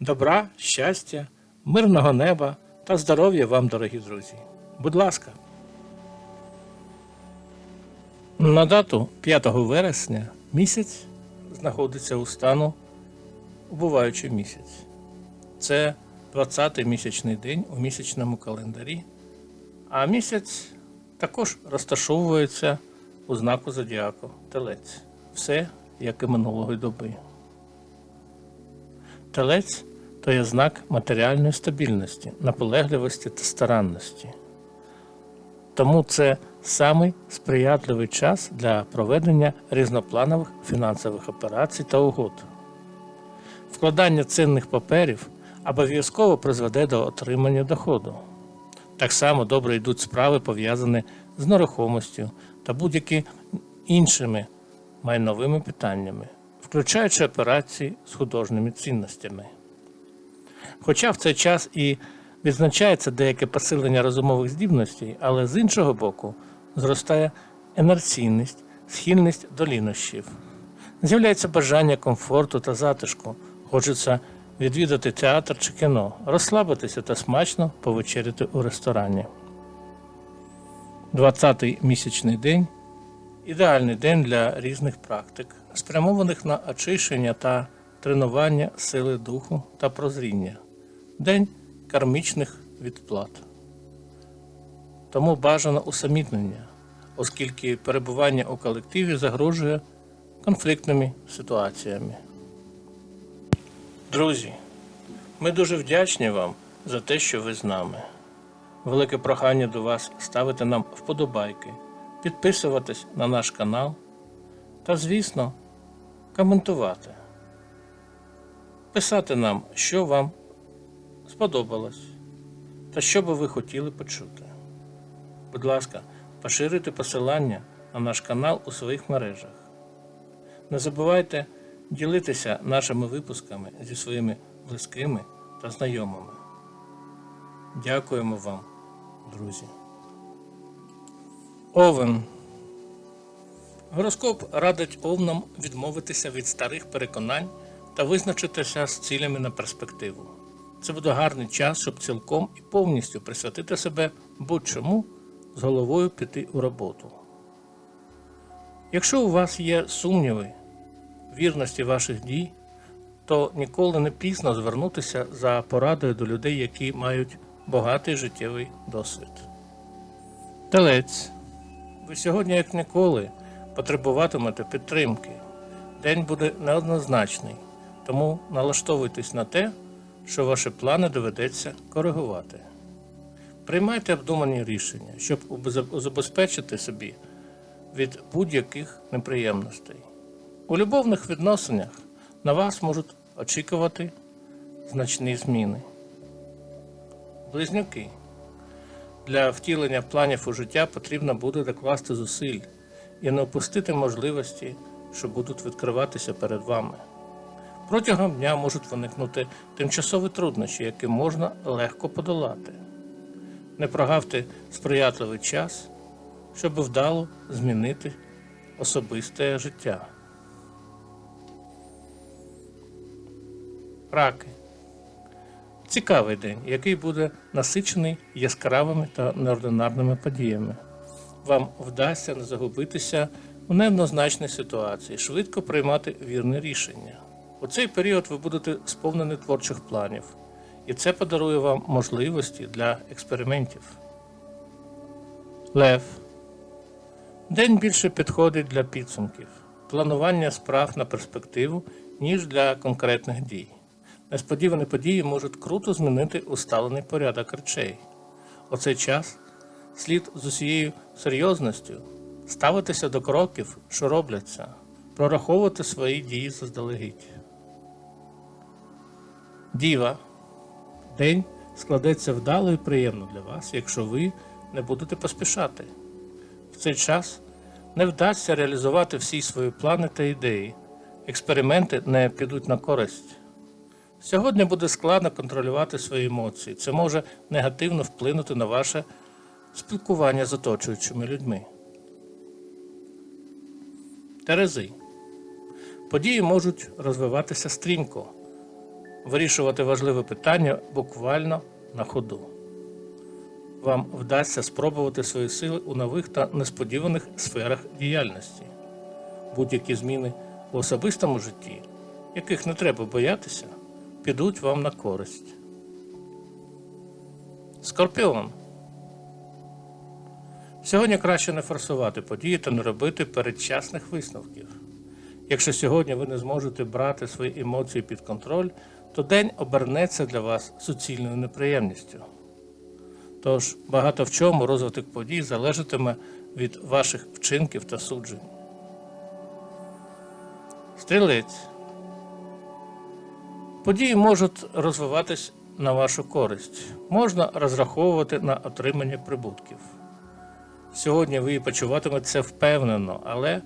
Добра, щастя, мирного неба та здоров'я вам, дорогі друзі. Будь ласка. На дату 5 вересня місяць знаходиться у стану убуваючий місяць. Це 20-й місячний день у місячному календарі, а місяць також розташовується у знаку зодіаку Телець. Все як і минулої доби. Телець то є знак матеріальної стабільності, наполегливості та старанності. Тому це самий сприятливий час для проведення різнопланових фінансових операцій та угод. Вкладання цінних паперів обов'язково призведе до отримання доходу. Так само добре йдуть справи, пов'язані з нерухомістю та будь-які іншими майновими питаннями, включаючи операції з художніми цінностями. Хоча в цей час і відзначається деяке посилення розумових здібностей, але з іншого боку зростає енерційність, схильність до лінощів. З'являється бажання комфорту та затишку. Хочеться відвідати театр чи кіно, розслабитися та смачно повечеряти у ресторані. 20-й місячний день ідеальний день для різних практик, спрямованих на очищення та тренування сили духу та прозріння, день кармічних відплат. Тому бажано усамітнення, оскільки перебування у колективі загрожує конфліктними ситуаціями. Друзі, ми дуже вдячні вам за те, що ви з нами. Велике прохання до вас ставити нам вподобайки, підписуватись на наш канал та, звісно, коментувати. Писати нам, що вам сподобалось та що би ви хотіли почути. Будь ласка, поширюйте посилання на наш канал у своїх мережах. Не забувайте ділитися нашими випусками зі своїми близькими та знайомими. Дякуємо вам, друзі. Овен. Гороскоп радить овнам відмовитися від старих переконань та визначитися з цілями на перспективу. Це буде гарний час, щоб цілком і повністю присвятити себе будь-чому з головою піти у роботу. Якщо у вас є сумніви вірності ваших дій, то ніколи не пізно звернутися за порадою до людей, які мають багатий життєвий досвід. Телець. Ви сьогодні, як ніколи, потребуватимете підтримки. День буде неоднозначний, тому налаштовуйтесь на те, що ваші плани доведеться коригувати. Приймайте обдумані рішення, щоб забезпечити собі від будь-яких неприємностей. У любовних відносинах на вас можуть очікувати значні зміни. Близнюки. Для втілення планів у життя потрібно буде докласти зусиль і не опустити можливості, що будуть відкриватися перед вами. Протягом дня можуть виникнути тимчасові труднощі, які можна легко подолати. Не прогавте сприятливий час, щоб вдало змінити особисте життя. Раки. Цікавий день, який буде насичений яскравими та неординарними подіями. Вам вдасться не загубитися у неоднозначній ситуації, швидко приймати вірне рішення. У цей період ви будете сповнені творчих планів, і це подарує вам можливості для експериментів. Лев. День більше підходить для підсумків, планування справ на перспективу, ніж для конкретних дій. Несподівані події можуть круто змінити усталений порядок речей. У цей час слід з усією серйозністю ставитися до кроків, що робляться, прораховувати свої дії заздалегідь. Діва. День складеться вдало і приємно для вас, якщо ви не будете поспішати. В цей час не вдасться реалізувати всі свої плани та ідеї. Експерименти не підуть на користь. Сьогодні буде складно контролювати свої емоції. Це може негативно вплинути на ваше спілкування з оточуючими людьми. Терези. Події можуть розвиватися стрімко, вирішувати важливе питання буквально на ходу. Вам вдасться спробувати свої сили у нових та несподіваних сферах діяльності. Будь-які зміни у особистому житті, яких не треба боятися, підуть вам на користь. Скорпіон. Сьогодні краще не форсувати події та не робити передчасних висновків. Якщо сьогодні ви не зможете брати свої емоції під контроль, то день обернеться для вас суцільною неприємністю. Тож багато в чому розвиток подій залежатиме від ваших вчинків та суджень. Стрілець. Події можуть розвиватись на вашу користь. Можна розраховувати на отримання прибутків. Сьогодні ви почуватиметеся впевнено, але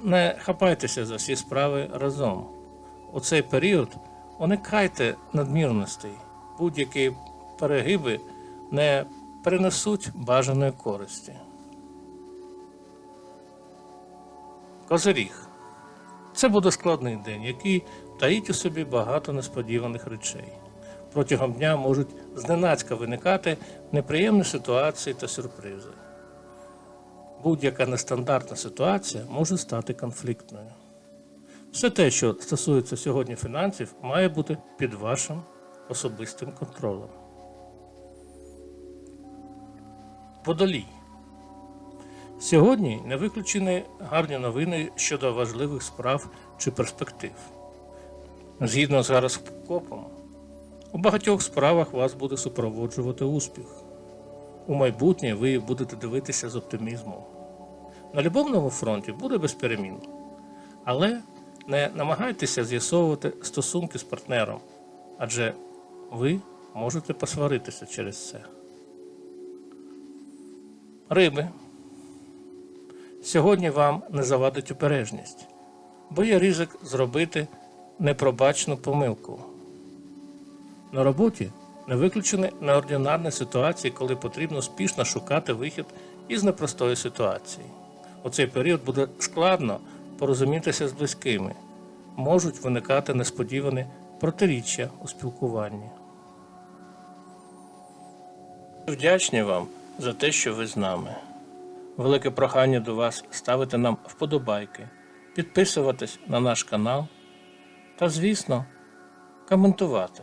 не хапайтеся за всі справи разом. У цей період уникайте надмірностей. Будь-які перегиби не принесуть бажаної користі. Козиріг. Це буде складний день, який таїть у собі багато несподіваних речей. Протягом дня можуть зненацька виникати неприємні ситуації та сюрпризи. Будь-яка нестандартна ситуація може стати конфліктною. Все те, що стосується сьогодні фінансів, має бути під вашим особистим контролем. Водолій. Сьогодні не виключені гарні новини щодо важливих справ чи перспектив. Згідно з гороскопом, у багатьох справах вас буде супроводжувати успіх. У майбутнє ви будете дивитися з оптимізмом. На любовному фронті буде без перемін. Але не намагайтеся з'ясовувати стосунки з партнером, адже ви можете посваритися через це. Риби. Сьогодні вам не завадить обережність, бо є ризик зробити непробачну помилку. На роботі не виключені неординарні ситуації, коли потрібно спішно шукати вихід із непростої ситуації. У цей період буде складно порозумітися з близькими, можуть виникати несподівані протиріччя у спілкуванні. Вдячні вам за те, що ви з нами. Велике прохання до вас ставити нам вподобайки, підписуватись на наш канал та, звісно, коментувати.